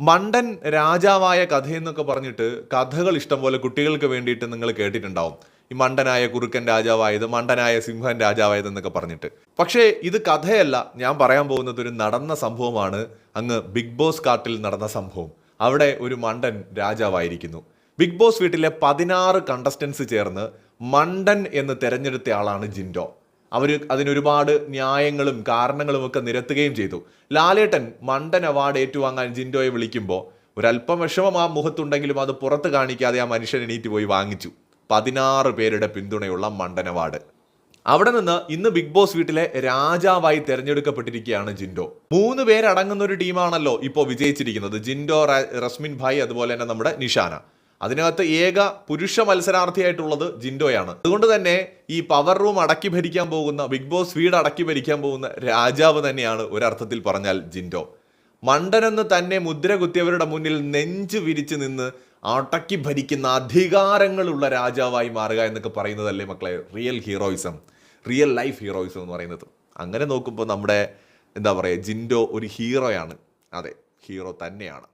മണ്ടൻ രാജാവായ കഥയെന്നൊക്കെ പറഞ്ഞിട്ട് കഥകൾ ഇഷ്ടം പോലെ കുട്ടികൾക്ക് വേണ്ടിയിട്ട് നിങ്ങൾ കേട്ടിട്ടുണ്ടാവും. ഈ മണ്ടനായ കുറുക്കൻ രാജാവായത് മണ്ടനായ സിംഹൻ രാജാവായത് എന്നൊക്കെ പറഞ്ഞിട്ട്. പക്ഷേ ഇത് കഥയല്ല. ഞാൻ പറയാൻ പോകുന്നത് ഒരു നടന്ന സംഭവമാണ്. അങ്ങ് ബിഗ് ബോസ് കാട്ടിൽ നടന്ന സംഭവം. അവിടെ ഒരു മണ്ടൻ രാജാവായിരിക്കുന്നു. ബിഗ് ബോസ് വീട്ടിലെ പതിനാറ് കണ്ടസ്റ്റൻസ് ചേർന്ന് മണ്ടൻ എന്ന് തിരഞ്ഞെടുത്ത ആളാണ് ജിൻഡോ. അവർ അതിനൊരുപാട് ന്യായങ്ങളും കാരണങ്ങളും ഒക്കെ നിരത്തുകയും ചെയ്തു. ലാലേട്ടൻ മണ്ടൻ അവാർഡ് ഏറ്റുവാങ്ങാൻ ജിൻഡോയെ വിളിക്കുമ്പോൾ ഒരല്പം വിഷമം ആ മുഖത്തുണ്ടെങ്കിലും അത് പുറത്ത് കാണിക്കാതെ ആ മനുഷ്യൻ എണീറ്റ് പോയി വാങ്ങിച്ചു. പതിനാറ് പേരുടെ പിന്തുണയുള്ള മണ്ടൻ അവാർഡ് അവിടെ നിന്ന് ഇന്ന് ബിഗ് ബോസ് വീട്ടിലെ രാജാവായി തെരഞ്ഞെടുക്കപ്പെട്ടിരിക്കുകയാണ് ജിൻഡോ. മൂന്ന് പേരടങ്ങുന്ന ഒരു ടീമാണല്ലോ ഇപ്പോൾ വിജയിച്ചിരിക്കുന്നത്. ജിൻഡോ റസ്മിൻ ഭായ് അതുപോലെ തന്നെ നമ്മുടെ നിഷാന. അതിനകത്ത് ഏക പുരുഷ മത്സരാർത്ഥിയായിട്ടുള്ളത് ജിൻഡോയാണ്. അതുകൊണ്ട് തന്നെ ഈ പവർ റൂം അടക്കി ഭരിക്കാൻ പോകുന്ന ബിഗ് ബോസ് വീട് അടക്കി ഭരിക്കാൻ പോകുന്ന രാജാവ് തന്നെയാണ് ഒരർത്ഥത്തിൽ പറഞ്ഞാൽ ജിൻഡോ. മണ്ടനെന്ന് തന്നെ മുദ്ര കുത്തിയവരുടെ മുന്നിൽ നെഞ്ച് വിരിച്ച് നിന്ന് അടക്കി ഭരിക്കുന്ന അധികാരങ്ങളുള്ള രാജാവായി മാറുക എന്നൊക്കെ പറയുന്നതല്ലേ മക്കളെ real heroism real life heroism എന്ന് പറയുന്നത്. അങ്ങനെ നോക്കുമ്പോൾ നമ്മുടെ എന്താ പറയുക ജിൻഡോ ഒരു ഹീറോയാണ് അതെ ഹീറോ തന്നെയാണ്.